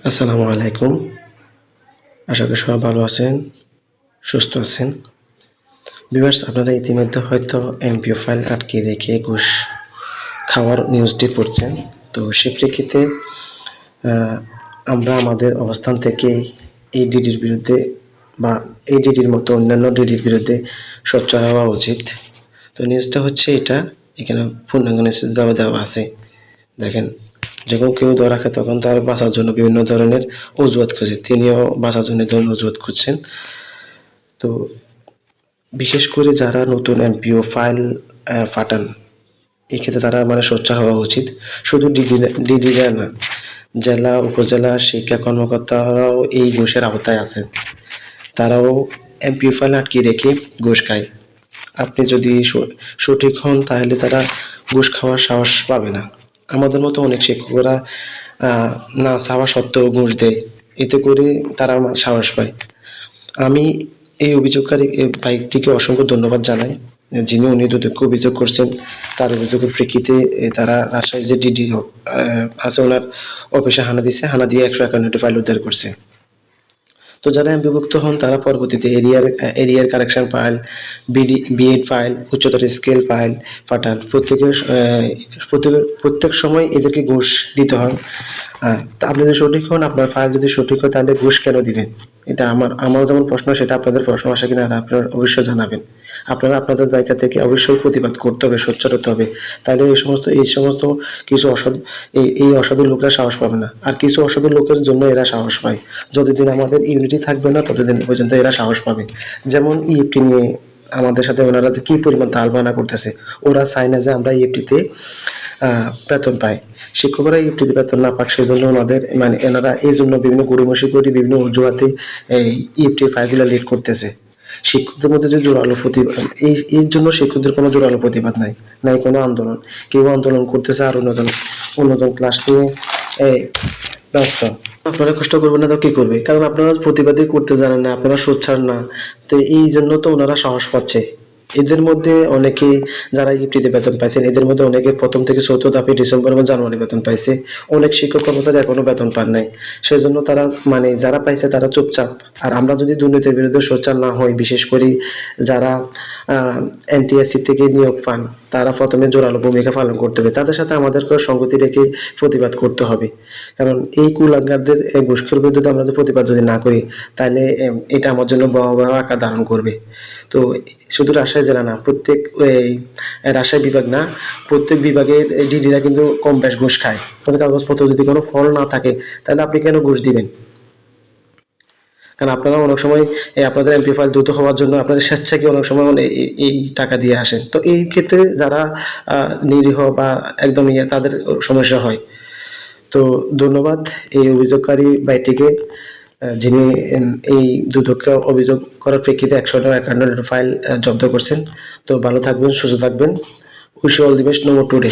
আসসালামু আলাইকুম। আশা করি সবাই ভালো আছেন, সুস্থ আছেন। বিভার্স আপনারা ইতিমধ্যে হয়তো এমপিও ফাইল আটকে রেখে ঘুষ খাওয়ার নিউজটি পড়ছেন। তো সে প্রেক্ষিতে আমরা আমাদের অবস্থান থেকে এই ডিডির বিরুদ্ধে বা এই ডিডির মতো অন্যান্য ডিডির বিরুদ্ধে সোচ্চার হওয়া উচিত। তো নিউজটা হচ্ছে এটা। এখানে পূর্ণাঙ্গ নিউজ দেওয়া দেওয়া আছে। দেখেন যখন কেউ ধরা খায় তখন তার বাঁচার জন্য বিভিন্ন ধরনের অজুহাত খুঁজে। তিনিও বাঁচার জন্য ধরনের অজুহাত খুঁজছেন। তো বিশেষ করে যারা নতুন এমপিও ফাইল ফাটান এক্ষেত্রে তারা মানে সোচ্চার হওয়া উচিত। শুধু ডিডি ডিডিরা না, জেলা, উপজেলা শিক্ষা কর্মকর্তারাও এই ঘুষের আওতায় আছেন। তারাও এমপিও ফাইল আটকে রেখে ঘুষ খায়। আপনি যদি সঠিক হন, তাহলে তারা ঘুষ খাওয়ার সাহস পাবে না। আমাদের মতো অনেক শিক্ষকরা না চাওয়া সত্ত্বেও ঘুষ দেয়। এতে করে তারা আমার সাহস পায়। আমি এই অভিযোগকারী ভাইটিকে অসংখ্য ধন্যবাদ জানাই, যিনি উনি দুদক্ষ অভিযোগ করছেন। তার অভিযোগের প্রেক্ষিতে তারা রাজশাহী যে ডিডি আছে ওনার অফিসে হানা দিয়েছে হানা দিয়ে একশো একান্নটি ফাইল উদ্ধার করছে। তো যারা বিভক্ত হন, তারা পরবর্তীতে arrear arrear correction file BD, BEd file উচ্চতর স্কেল ফাইল পাঠান। প্রত্যেকের প্রত্যেকের প্রত্যেক সময় এদেরকে ঘুষ দিতে হয়। আপনি যদি সঠিক হন, আপনার ফাইল যদি সঠিক হয়, তাহলে ঘুষ কেন দিবেন? এটা আমার আমার যেমন প্রশ্ন, সেটা আপনাদের প্রশ্ন আসে কিনা আপনারা অবশ্যই জানাবেন। আপনারা আপনাদের জায়গা থেকে অবশ্যই প্রতিবাদ করতে হবে, সোচ্চার হতে হবে। তাহলে এই সমস্ত এই সমস্ত কিছু অসাধু, এই এই অসাধু লোকরা সাহস পাবে না। আর কিছু অসাধু লোকের জন্য এরা সাহস পায়। যতদিন আমাদের ইউনিটি থাকবে না, ততদিন পর্যন্ত এরা সাহস পাবে। যেমন ইএফটি নিয়ে আমাদের সাথে ওনারা যে কী পরিমাণ তালবানা করতেছে, ওরা চায় না যে আমরা ইএফটিতে বেতন পায়। শিক্ষকরা ইএফটিতে বেতন না পাক সেই জন্য ওনাদের মানে এনারা এই জন্য বিভিন্ন গড়িমসি করে বিভিন্ন অজুহাতে এই ইএফটি ফাইলগুলো লিড করতেছে। শিক্ষকদের মধ্যে যে জোরালো প্রতিবাদ, এই, এর জন্য শিক্ষকদের কোনো জোরালো প্রতিবাদ নাই নাই কোনো আন্দোলন। কেউ আন্দোলন করতেছে আর অন্যতম অন্যতম ক্লাস নিয়ে এই ব্যস্ত। আপনারা কষ্ট করবেন না তো কি করবে? কারণ আপনারা প্রতিবাদই করতে জানেন না, আপনারা সোচ্চার না। তো এই জন্য তো ওনারা সাহস পাচ্ছে। এদের মধ্যে অনেকে যারা ইফটিতে বেতন পাইছেন, এদের মধ্যে অনেকে প্রথম থেকে চৌদ্দ ধাপে ডিসেম্বর এবং জানুয়ারি বেতন পাইছে। অনেক শিক্ষক কর্মচারী এখনও বেতন পান নাই। সেই জন্য তারা মানে যারা পাইছে তারা চুপচাপ। আর আমরা যদি দুর্নীতির বিরুদ্ধে সোচ্চার না হই, বিশেষ করে যারা এনটিএসসি থেকে নিয়োগ পান তারা প্রথমে জোরালো ভূমিকা পালন করতে হবে। তাদের সাথে আমাদেরকেও সঙ্গতি রেখে প্রতিবাদ করতে হবে। কারণ এই কুলাঙ্গারদের ঘুষখোর বিরুদ্ধে আমরা যদি প্রতিবাদ যদি না করি, তাহলে এটা আমার জন্য ভয়াবহ আকার ধারণ করবে। তো, শুধু রাজশাহী জেলা না, প্রত্যেক, এই, রাজশাহী বিভাগ না, প্রত্যেক বিভাগের ডিডিরা কিন্তু কম বেশ ঘুষ খায়। কোনো কাগজপত্র যদি কোনো ফল না থাকে, তাহলে আপনি কেন ঘুষ দিবেন? কারণ আপনারা অনেক সময়, এই আপনাদের এমপি ফাইল দ্রুত হওয়ার জন্য আপনাদের স্বেচ্ছাকে অনেক সময় এই- এই- টাকা দিয়ে আসেন। তো এই ক্ষেত্রে যারা নিরীহ বা একদম ইয়ে তাদের সমস্যা হয়। তো ধন্যবাদ এই অভিযোগকারী বাইটিকে যিনি এই দুদককে অভিযোগ করার প্রেক্ষিতে একশো একান্ন ফাইল জব্দ করছেন। তো ভালো থাকবেন, সুস্থ থাকবেন। Wish all the best no today